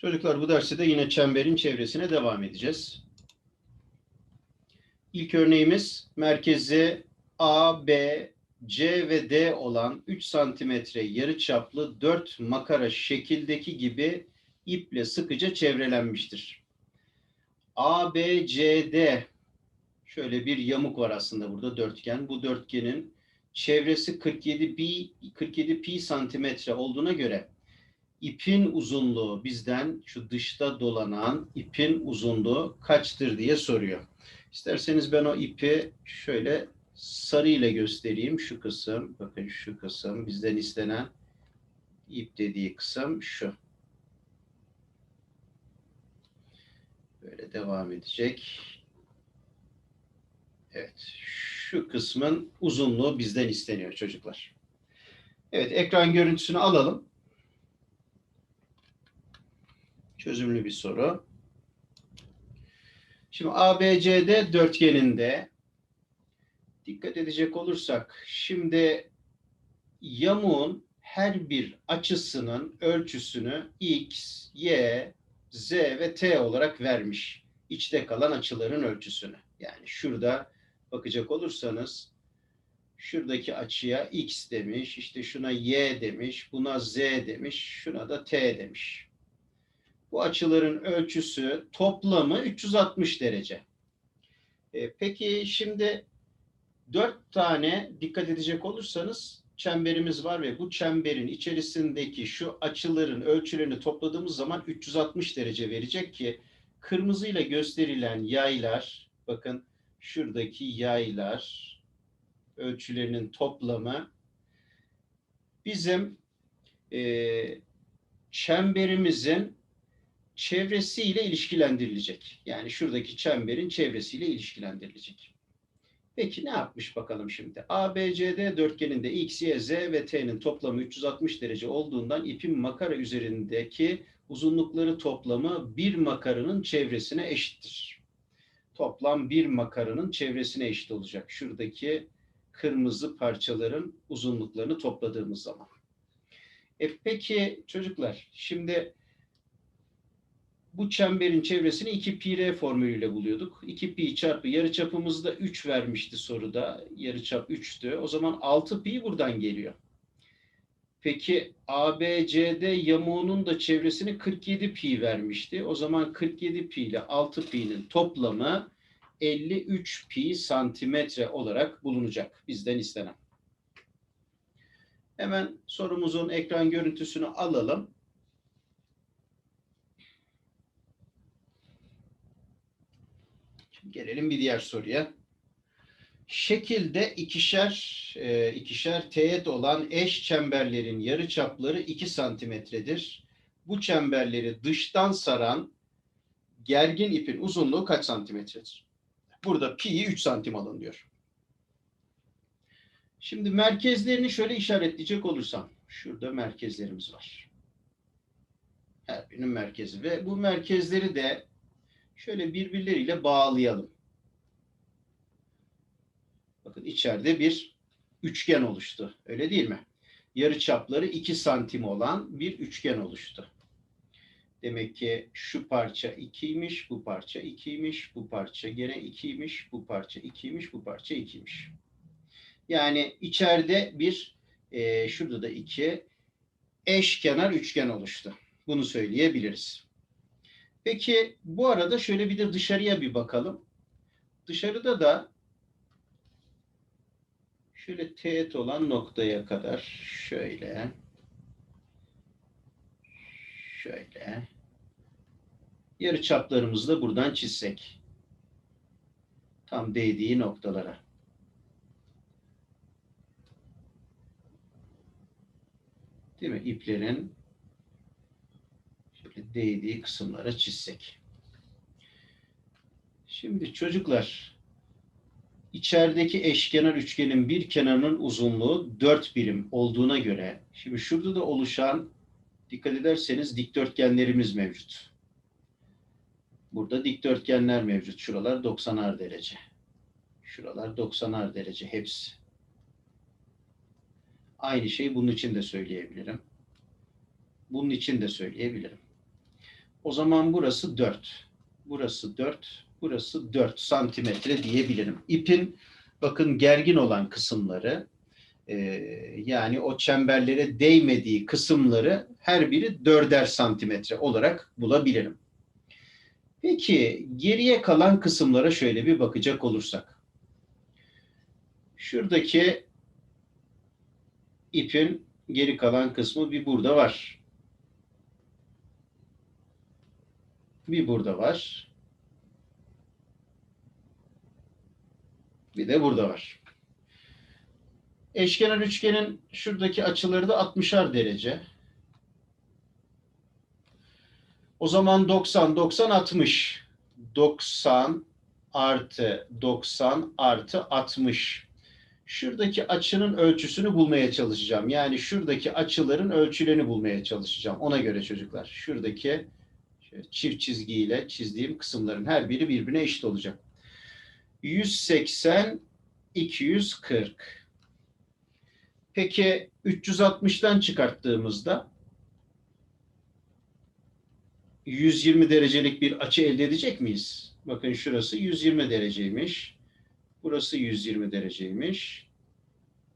Çocuklar bu derste de yine çemberin çevresine devam edeceğiz. İlk örneğimiz merkezi A, B, C ve D olan 3 santimetre yarıçaplı 4 makara şekildeki gibi iple sıkıca çevrelenmiştir. A, B, C, D şöyle bir yamuk var aslında burada dörtgen. Bu dörtgenin çevresi 47 pi 47 pi santimetre olduğuna göre ipin uzunluğu bizden şu dışta dolanan ipin uzunluğu kaçtır diye soruyor. İsterseniz ben o ipi şöyle sarı ile göstereyim. Şu kısım, bakın şu kısım bizden istenen ip dediği kısım şu. Böyle devam edecek. Evet, şu kısmın uzunluğu bizden isteniyor çocuklar. Evet, ekran görüntüsünü alalım. Çözümlü bir soru. Şimdi ABCD dörtgeninde dikkat edecek olursak şimdi yamuğun her bir açısının ölçüsünü x, y, z ve t olarak vermiş. İçte kalan açıların ölçüsünü. Yani şurada bakacak olursanız şuradaki açıya x demiş, işte şuna y demiş, buna z demiş, şuna da t demiş. Bu açıların ölçüsü toplamı 360 derece. E, peki şimdi dört tane dikkat edecek olursanız çemberimiz var ve bu çemberin içerisindeki şu açıların ölçülerini topladığımız zaman 360 derece verecek ki kırmızıyla gösterilen yaylar bakın şuradaki yaylar ölçülerinin toplamı bizim e, çemberimizin çevresiyle ilişkilendirilecek. Yani şuradaki çemberin çevresiyle ilişkilendirilecek. Peki ne yapmış bakalım şimdi? ABCD dörtgeninde X, Y, Z ve T'nin toplamı 360 derece olduğundan ipin makara üzerindeki uzunlukları toplamı bir makaranın çevresine eşittir. Toplam bir makaranın çevresine eşit olacak. Şuradaki kırmızı parçaların uzunluklarını topladığımız zaman. E peki çocuklar şimdi bu çemberin çevresini 2 pi r formülüyle buluyorduk. 2 pi çarpı yarıçapımızda 3 vermişti soruda. Yarıçap 3'tü. O zaman 6 pi buradan geliyor. Peki ABCD yamuğunun da çevresini 47 pi vermişti. O zaman 47 pi ile 6 pi'nin toplamı 53 pi santimetre olarak bulunacak bizden istenen. Hemen sorumuzun ekran görüntüsünü alalım. Gelelim bir diğer soruya. Şekilde ikişer e, ikişer teğet olan eş çemberlerin yarıçapları 2 santimetredir. Bu çemberleri dıştan saran gergin ipin uzunluğu kaç santimetredir? Burada pi'yi 3 santim alın diyor. Şimdi merkezlerini şöyle işaretleyecek olursam. Şurada merkezlerimiz var. Her birinin merkezi ve bu merkezleri de şöyle birbirleriyle bağlayalım. Bakın içeride bir üçgen oluştu. Öyle değil mi? Yarı çapları 2 santim olan bir üçgen oluştu. Demek ki şu parça 2'ymiş, bu parça 2'ymiş, bu parça gene 2'ymiş, bu parça 2'ymiş, bu parça 2'ymiş. Yani içeride bir, e, şurada da 2 eşkenar üçgen oluştu. Bunu söyleyebiliriz. Peki bu arada şöyle bir de dışarıya bir bakalım. Dışarıda da şöyle teğet olan noktaya kadar şöyle şöyle yarı çaplarımızı da buradan çizsek. Tam değdiği noktalara. Değil mi? İplerin değdiği kısımlara çizsek. Şimdi çocuklar içerideki eşkenar üçgenin bir kenarının uzunluğu 4 birim olduğuna göre şimdi şurada da oluşan dikkat ederseniz dikdörtgenlerimiz mevcut. Burada dikdörtgenler mevcut. Şuralar 90'ar derece. Şuralar 90'ar derece hepsi. Aynı şeyi bunun için de söyleyebilirim. Bunun için de söyleyebilirim. O zaman burası 4. Burası 4. Burası 4 santimetre diyebilirim. İpin bakın gergin olan kısımları e, yani o çemberlere değmediği kısımları her biri dörder santimetre olarak bulabilirim. Peki geriye kalan kısımlara şöyle bir bakacak olursak. Şuradaki ipin geri kalan kısmı bir burada var. Bir burada var. Bir de burada var. Eşkenar üçgenin şuradaki açıları da 60'ar derece. O zaman 90, 90, 60. 90 artı 90 artı 60. Şuradaki açının ölçüsünü bulmaya çalışacağım. Yani şuradaki açıların ölçülerini bulmaya çalışacağım. Ona göre çocuklar. Şuradaki çift çizgiyle çizdiğim kısımların her biri birbirine eşit olacak. 180, 240. Peki 360'tan çıkarttığımızda 120 derecelik bir açı elde edecek miyiz? Bakın şurası 120 dereceymiş. Burası 120 dereceymiş.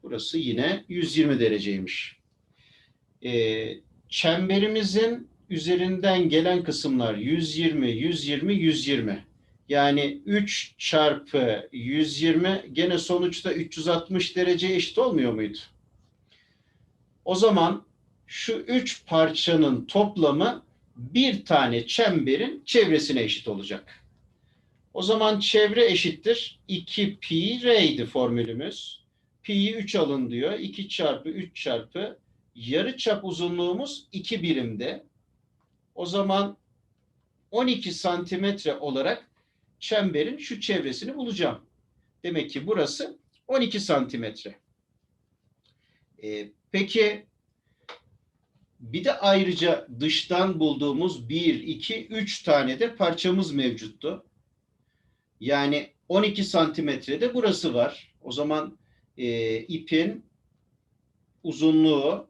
Burası yine 120 dereceymiş. Ee, çemberimizin üzerinden gelen kısımlar 120, 120, 120. Yani 3 çarpı 120 gene sonuçta 360 derece eşit olmuyor muydu? O zaman şu üç parçanın toplamı bir tane çemberin çevresine eşit olacak. O zaman çevre eşittir 2 pi r idi formülümüz. Pi'yi 3 alın diyor. 2 çarpı 3 çarpı yarı çap uzunluğumuz 2 birimde. O zaman 12 santimetre olarak çemberin şu çevresini bulacağım. Demek ki burası 12 santimetre. Ee, peki bir de ayrıca dıştan bulduğumuz 1, 2, 3 tane de parçamız mevcuttu. Yani 12 santimetrede burası var. O zaman e, ipin uzunluğu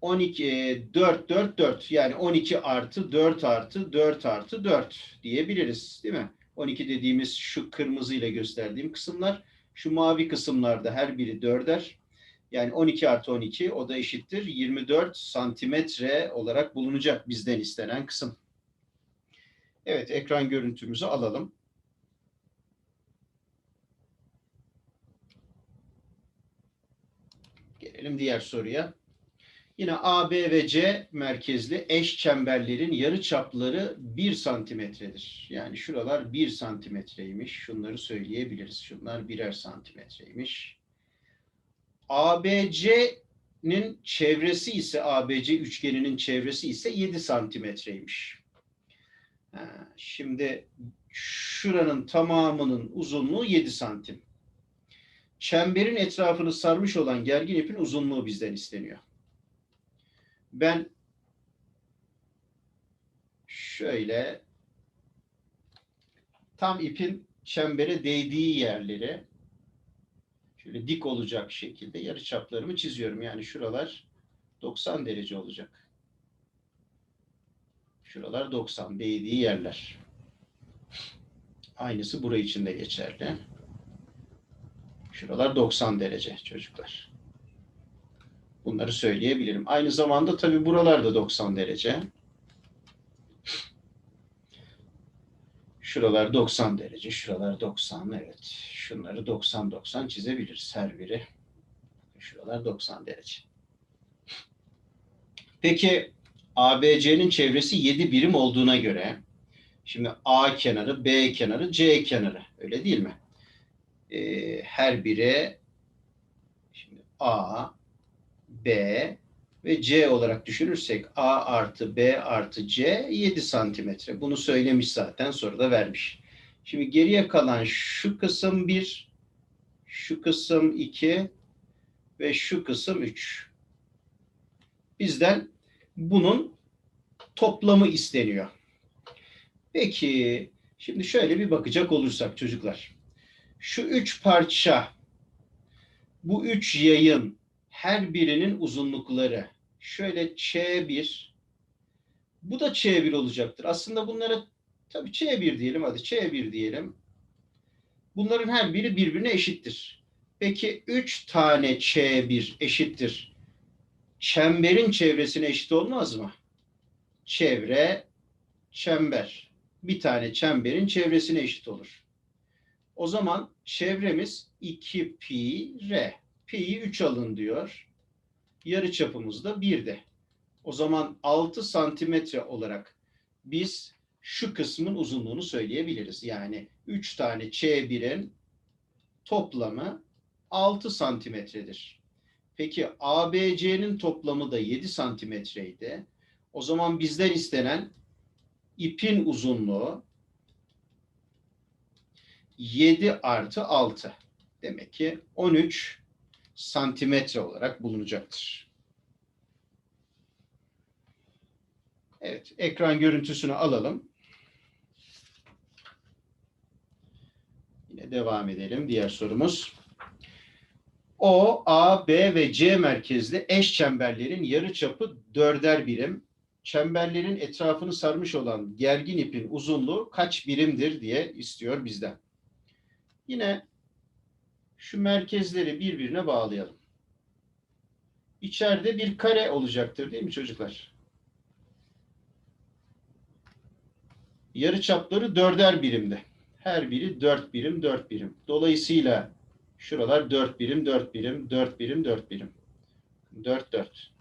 12, 4, 4, 4 yani 12 artı 4 artı 4 artı 4 diyebiliriz değil mi? 12 dediğimiz şu kırmızı ile gösterdiğim kısımlar. Şu mavi kısımlarda her biri 4'er. Yani 12 artı 12 o da eşittir 24 santimetre olarak bulunacak bizden istenen kısım. Evet ekran görüntümüzü alalım. Gelelim diğer soruya. Yine A, B ve C merkezli eş çemberlerin yarı çapları 1 santimetredir. Yani şuralar 1 santimetreymiş. Şunları söyleyebiliriz. Şunlar birer santimetreymiş. ABC'nin çevresi ise ABC üçgeninin çevresi ise 7 santimetreymiş. Şimdi şuranın tamamının uzunluğu 7 santim. Çemberin etrafını sarmış olan gergin ipin uzunluğu bizden isteniyor. Ben şöyle tam ipin çembere değdiği yerleri şöyle dik olacak şekilde yarı çaplarımı çiziyorum. Yani şuralar 90 derece olacak. Şuralar 90 değdiği yerler. Aynısı burayı için de geçerli. Şuralar 90 derece çocuklar. Bunları söyleyebilirim. Aynı zamanda tabii buralar da 90 derece. Şuralar 90 derece, şuralar 90. Evet. Şunları 90-90 çizebiliriz her biri. Şuralar 90 derece. Peki ABC'nin çevresi 7 birim olduğuna göre şimdi A kenarı, B kenarı, C kenarı öyle değil mi? Ee, her biri şimdi A, B ve C olarak düşünürsek A artı B artı C 7 santimetre. Bunu söylemiş zaten soruda vermiş. Şimdi geriye kalan şu kısım 1, şu kısım 2 ve şu kısım 3. Bizden bunun toplamı isteniyor. Peki şimdi şöyle bir bakacak olursak çocuklar. Şu üç parça bu üç yayın her birinin uzunlukları şöyle Ç1, Bu da Ç1 olacaktır. Aslında bunlara tabii Ç1 diyelim hadi Ç1 diyelim. Bunların her biri birbirine eşittir. Peki 3 tane Ç1 eşittir. Çemberin çevresine eşit olmaz mı? Çevre, çember. Bir tane çemberin çevresine eşit olur. O zaman çevremiz 2 pi r. Pi'yi 3 alın diyor. Yarı çapımız da 1'de. O zaman 6 santimetre olarak biz şu kısmın uzunluğunu söyleyebiliriz. Yani 3 tane Ç1'in toplamı 6 santimetredir. Peki ABC'nin toplamı da 7 santimetreydi. O zaman bizden istenen ipin uzunluğu 7 artı 6. Demek ki 13 santimetre olarak bulunacaktır. Evet, ekran görüntüsünü alalım. Yine devam edelim. Diğer sorumuz. O, A, B ve C merkezli eş çemberlerin yarıçapı dörder birim. Çemberlerin etrafını sarmış olan gergin ipin uzunluğu kaç birimdir diye istiyor bizden. Yine şu merkezleri birbirine bağlayalım. İçeride bir kare olacaktır değil mi çocuklar? Yarı çapları dörder birimde. Her biri dört birim, dört birim. Dolayısıyla şuralar dört birim, dört birim, dört birim, dört birim. Dört, dört.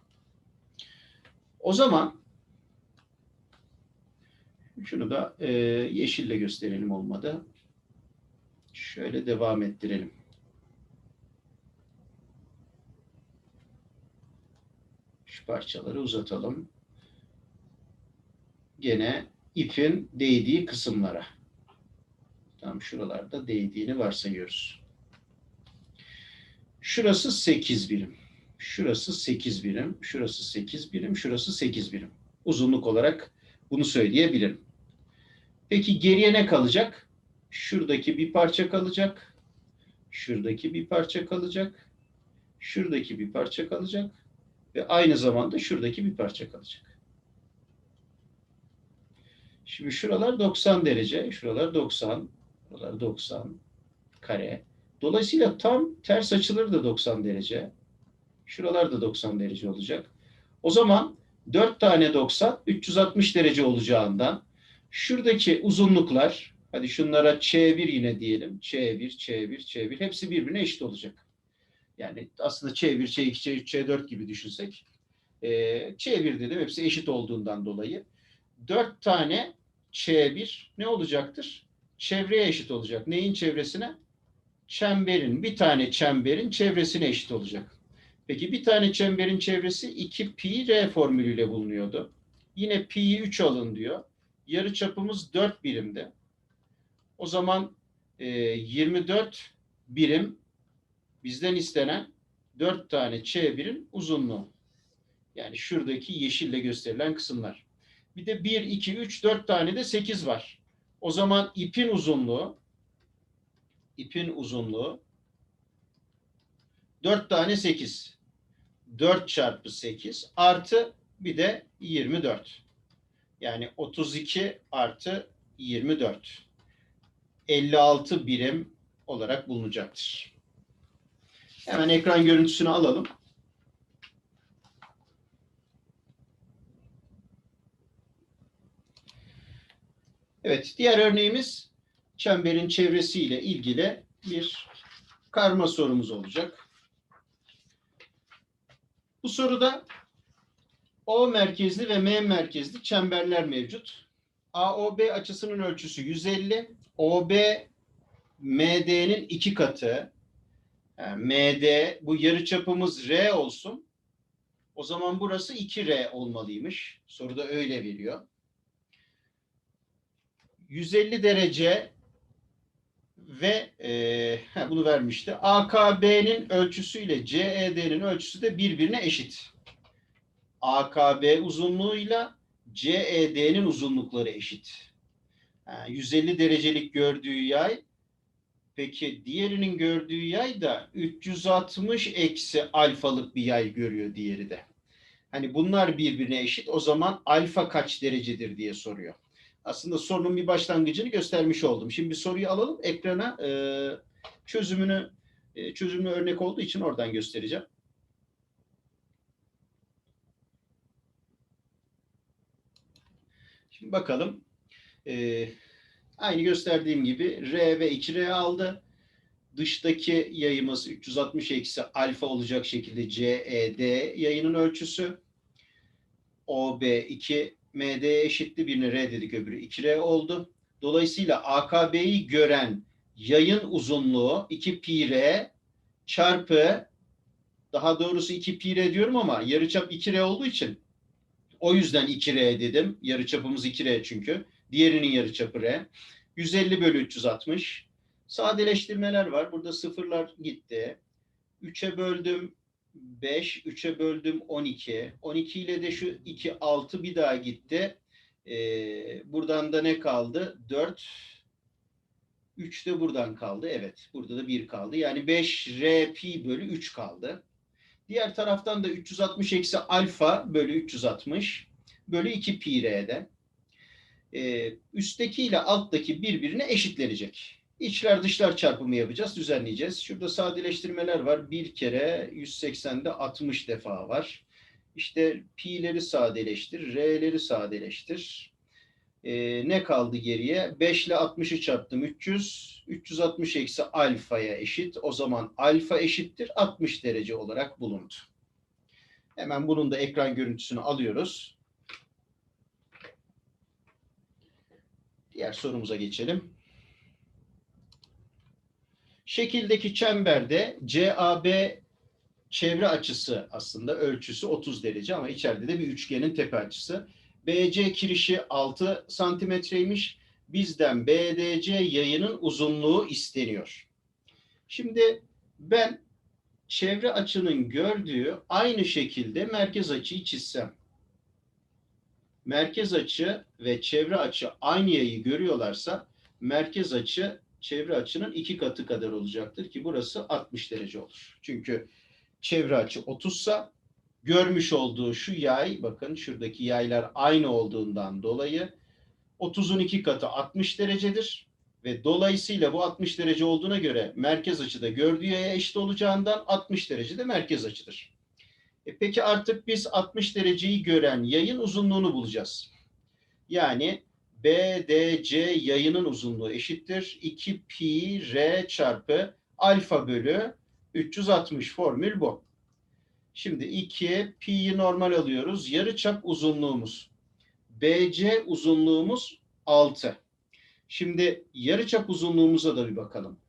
O zaman şunu da e, yeşille gösterelim olmadı. Şöyle devam ettirelim. Şu parçaları uzatalım. Gene ipin değdiği kısımlara. Tam şuralarda değdiğini varsayıyoruz. Şurası 8 birim. Şurası 8 birim. Şurası 8 birim. Şurası 8 birim. Uzunluk olarak bunu söyleyebilirim. Peki geriye ne kalacak? Şuradaki bir parça kalacak. Şuradaki bir parça kalacak. Şuradaki bir parça kalacak. Ve aynı zamanda şuradaki bir parça kalacak. Şimdi şuralar 90 derece, şuralar 90, buralar 90 kare. Dolayısıyla tam ters açıları da 90 derece. Şuralar da 90 derece olacak. O zaman 4 tane 90 360 derece olacağından şuradaki uzunluklar hadi şunlara Ç1 yine diyelim. Ç1, Ç1, Ç1 hepsi birbirine eşit olacak. Yani aslında Ç1, Ç2, Ç3, Ç4 gibi düşünsek Ç1 dedim hepsi eşit olduğundan dolayı 4 tane Ç1 ne olacaktır? Çevreye eşit olacak. Neyin çevresine? Çemberin, bir tane çemberin çevresine eşit olacak. Peki bir tane çemberin çevresi 2 pi r formülüyle bulunuyordu. Yine pi'yi 3 alın diyor. Yarı çapımız 4 birimde. O zaman e, 24 birim bizden istenen 4 tane Ç1'in uzunluğu. Yani şuradaki yeşille gösterilen kısımlar. Bir de 1, 2, 3, 4 tane de 8 var. O zaman ipin uzunluğu ipin uzunluğu 4 tane 8. 4 çarpı 8 artı bir de 24. Yani 32 artı 24. 56 birim olarak bulunacaktır. Hemen ekran görüntüsünü alalım. Evet, diğer örneğimiz çemberin çevresiyle ilgili bir karma sorumuz olacak. Bu soruda O merkezli ve M merkezli çemberler mevcut. AOB açısının ölçüsü 150, OB MD'nin iki katı. Yani MD bu yarıçapımız R olsun. O zaman burası 2R olmalıymış. Soruda öyle veriyor. 150 derece ve e, bunu vermişti. AKB'nin ölçüsüyle CED'nin ölçüsü de birbirine eşit. AKB uzunluğuyla CED'nin uzunlukları eşit. Yani 150 derecelik gördüğü yay peki diğerinin gördüğü yay da 360 eksi alfalık bir yay görüyor diğeri de. Hani bunlar birbirine eşit. O zaman alfa kaç derecedir diye soruyor. Aslında sorunun bir başlangıcını göstermiş oldum. Şimdi bir soruyu alalım ekrana. E, çözümünü e, çözümlü örnek olduğu için oradan göstereceğim. Şimdi bakalım. E, aynı gösterdiğim gibi R ve 2R aldı. Dıştaki yayımız 360 eksi alfa olacak şekilde CED yayının ölçüsü. OB 2 MD eşitli birine R dedik öbürü 2R oldu. Dolayısıyla AKB'yi gören yayın uzunluğu 2 pi R çarpı daha doğrusu 2 pi R diyorum ama yarıçap 2 R olduğu için o yüzden 2R dedim. Yarıçapımız 2R çünkü. Diğerinin yarıçapı R. 150 bölü 360. Sadeleştirmeler var. Burada sıfırlar gitti. 3'e böldüm 5, 3'e böldüm 12. 12 ile de şu 2, 6 bir daha gitti. Ee, buradan da ne kaldı? 4. 3 de buradan kaldı. Evet. Burada da 1 kaldı. Yani 5 R pi bölü 3 kaldı. Diğer taraftan da 360 eksi alfa bölü 360 bölü 2 pi r'de. Ee, üstteki ile alttaki birbirine eşitlenecek. İçler dışlar çarpımı yapacağız, düzenleyeceğiz. Şurada sadeleştirmeler var. Bir kere 180'de 60 defa var. İşte pi'leri sadeleştir, r'leri sadeleştir. Ee, ne kaldı geriye? 5 ile 60'ı çarptım 300. 360 eksi alfaya eşit. O zaman alfa eşittir 60 derece olarak bulundu. Hemen bunun da ekran görüntüsünü alıyoruz. Diğer sorumuza geçelim. Şekildeki çemberde CAB çevre açısı aslında ölçüsü 30 derece ama içeride de bir üçgenin tepe açısı. BC kirişi 6 santimetreymiş. Bizden BDC yayının uzunluğu isteniyor. Şimdi ben çevre açının gördüğü aynı şekilde merkez açıyı çizsem. Merkez açı ve çevre açı aynı yayı görüyorlarsa merkez açı çevre açının iki katı kadar olacaktır ki burası 60 derece olur. Çünkü çevre açı 30 sa görmüş olduğu şu yay bakın şuradaki yaylar aynı olduğundan dolayı 30'un iki katı 60 derecedir ve dolayısıyla bu 60 derece olduğuna göre merkez açıda gördüğü yaya eşit olacağından 60 derece de merkez açıdır. E peki artık biz 60 dereceyi gören yayın uzunluğunu bulacağız. Yani BDC yayının uzunluğu eşittir. 2 pi r çarpı alfa bölü 360 formül bu. Şimdi 2 pi'yi normal alıyoruz. Yarı çap uzunluğumuz. BC uzunluğumuz 6. Şimdi yarı çap uzunluğumuza da bir bakalım.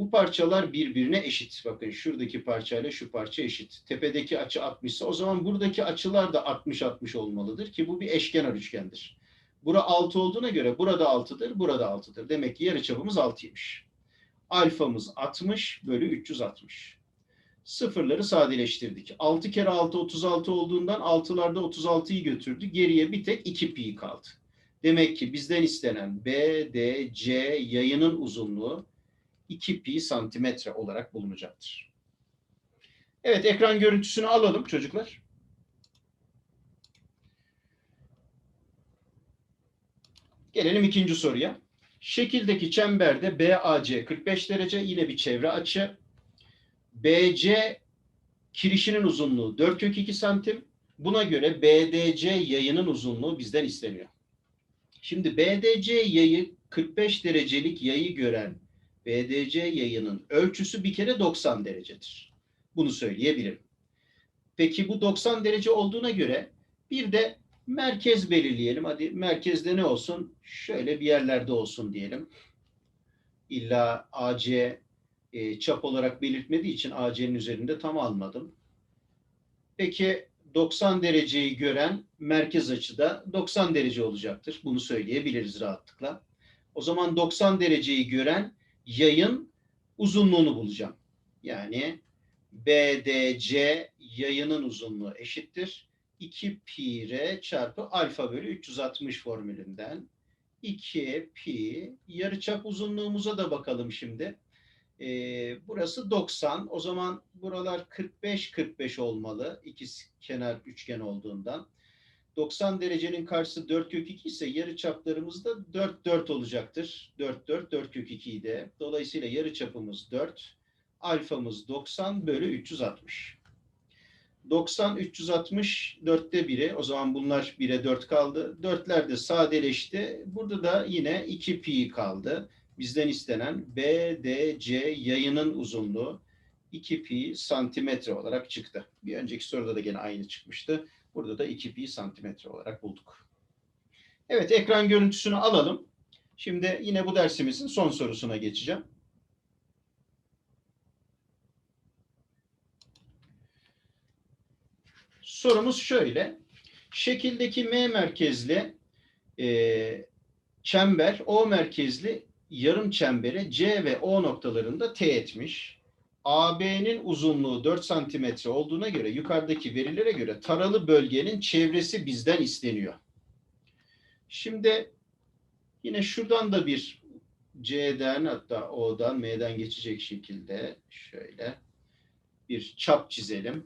Bu parçalar birbirine eşit. Bakın şuradaki parçayla şu parça eşit. Tepedeki açı 60 ise o zaman buradaki açılar da 60-60 olmalıdır ki bu bir eşkenar üçgendir. Bura 6 olduğuna göre burada 6'dır, burada 6'dır. Demek ki yarıçapımız 6'ymış. Alfamız 60 bölü 360. Sıfırları sadeleştirdik. 6 kere 6 36 olduğundan 6'larda 36'yı götürdü. Geriye bir tek 2 pi kaldı. Demek ki bizden istenen BDC yayının uzunluğu 2 pi santimetre olarak bulunacaktır. Evet ekran görüntüsünü alalım çocuklar. Gelelim ikinci soruya. Şekildeki çemberde BAC 45 derece yine bir çevre açı. BC kirişinin uzunluğu 4 kök 2 santim. Buna göre BDC yayının uzunluğu bizden isteniyor. Şimdi BDC yayı 45 derecelik yayı gören BDC yayının ölçüsü bir kere 90 derecedir. Bunu söyleyebilirim. Peki bu 90 derece olduğuna göre bir de merkez belirleyelim. Hadi merkezde ne olsun? Şöyle bir yerlerde olsun diyelim. İlla AC e, çap olarak belirtmediği için AC'nin üzerinde tam almadım. Peki 90 dereceyi gören merkez açıda 90 derece olacaktır. Bunu söyleyebiliriz rahatlıkla. O zaman 90 dereceyi gören yayın uzunluğunu bulacağım. Yani BDC yayının uzunluğu eşittir. 2 pi r çarpı alfa bölü 360 formülünden 2 pi yarıçap uzunluğumuza da bakalım şimdi. Ee, burası 90. O zaman buralar 45-45 olmalı. İkisi kenar üçgen olduğundan. 90 derecenin karşısı 4 kök 2 ise yarı çaplarımız da 4 4 olacaktır. 4 4 4 kök 2'yi de. Dolayısıyla yarı çapımız 4. Alfamız 90 bölü 360. 90 360 4'te 1'i. O zaman bunlar 1'e 4 kaldı. 4'ler de sadeleşti. Burada da yine 2 pi kaldı. Bizden istenen BDC yayının uzunluğu 2 pi santimetre olarak çıktı. Bir önceki soruda da gene aynı çıkmıştı. Burada da 2 pi santimetre olarak bulduk. Evet ekran görüntüsünü alalım. Şimdi yine bu dersimizin son sorusuna geçeceğim. Sorumuz şöyle. Şekildeki M merkezli e, çember O merkezli yarım çembere C ve O noktalarında T etmiş. AB'nin uzunluğu 4 santimetre olduğuna göre yukarıdaki verilere göre taralı bölgenin çevresi bizden isteniyor. Şimdi yine şuradan da bir C'den hatta O'dan M'den geçecek şekilde şöyle bir çap çizelim.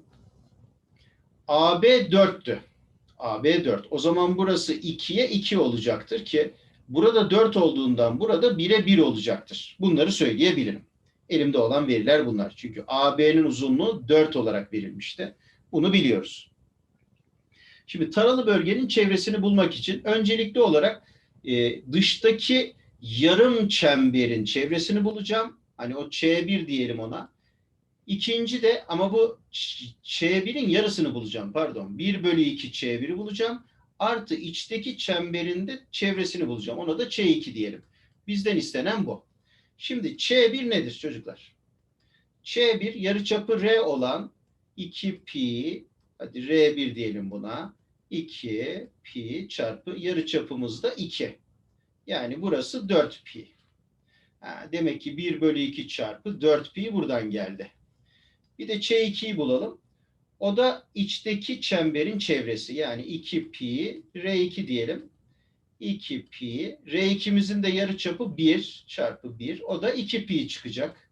AB 4'tü. AB 4. O zaman burası 2'ye 2 olacaktır ki burada 4 olduğundan burada 1'e 1 olacaktır. Bunları söyleyebilirim. Elimde olan veriler bunlar. Çünkü AB'nin uzunluğu 4 olarak verilmişti. Bunu biliyoruz. Şimdi taralı bölgenin çevresini bulmak için öncelikli olarak e, dıştaki yarım çemberin çevresini bulacağım. Hani o Ç1 diyelim ona. İkinci de ama bu Ç1'in yarısını bulacağım pardon. 1 bölü 2 Ç1'i bulacağım. Artı içteki çemberinde çevresini bulacağım. Ona da Ç2 diyelim. Bizden istenen bu. Şimdi Ç1 nedir çocuklar? Ç1 yarıçapı R olan 2 pi hadi R1 diyelim buna. 2 pi çarpı yarıçapımız da 2. Yani burası 4 pi. Demek ki 1 bölü 2 çarpı 4 pi buradan geldi. Bir de Ç2'yi bulalım. O da içteki çemberin çevresi. Yani 2 pi R2 diyelim. 2 pi. R2'mizin de yarıçapı 1 çarpı 1. O da 2 pi çıkacak.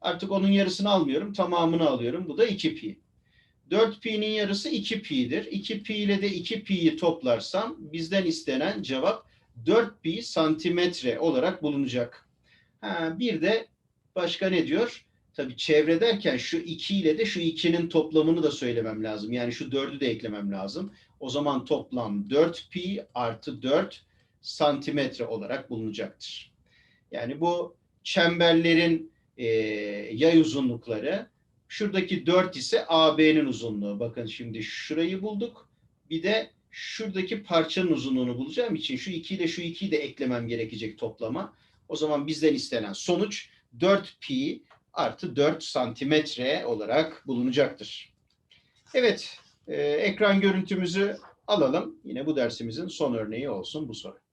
Artık onun yarısını almıyorum. Tamamını alıyorum. Bu da 2 pi. 4 pi'nin yarısı 2 pi'dir. 2 pi ile de 2 pi'yi toplarsam bizden istenen cevap 4 pi santimetre olarak bulunacak. Ha, bir de başka ne diyor? Tabii çevre derken şu 2 ile de şu 2'nin toplamını da söylemem lazım. Yani şu 4'ü de eklemem lazım. O zaman toplam 4 pi artı 4 santimetre olarak bulunacaktır. Yani bu çemberlerin e, yay uzunlukları şuradaki 4 ise AB'nin uzunluğu. Bakın şimdi şurayı bulduk. Bir de şuradaki parçanın uzunluğunu bulacağım için şu 2 ile şu 2'yi de eklemem gerekecek toplama. O zaman bizden istenen sonuç 4 pi artı 4 santimetre olarak bulunacaktır. Evet, e, ekran görüntümüzü alalım. Yine bu dersimizin son örneği olsun bu soru.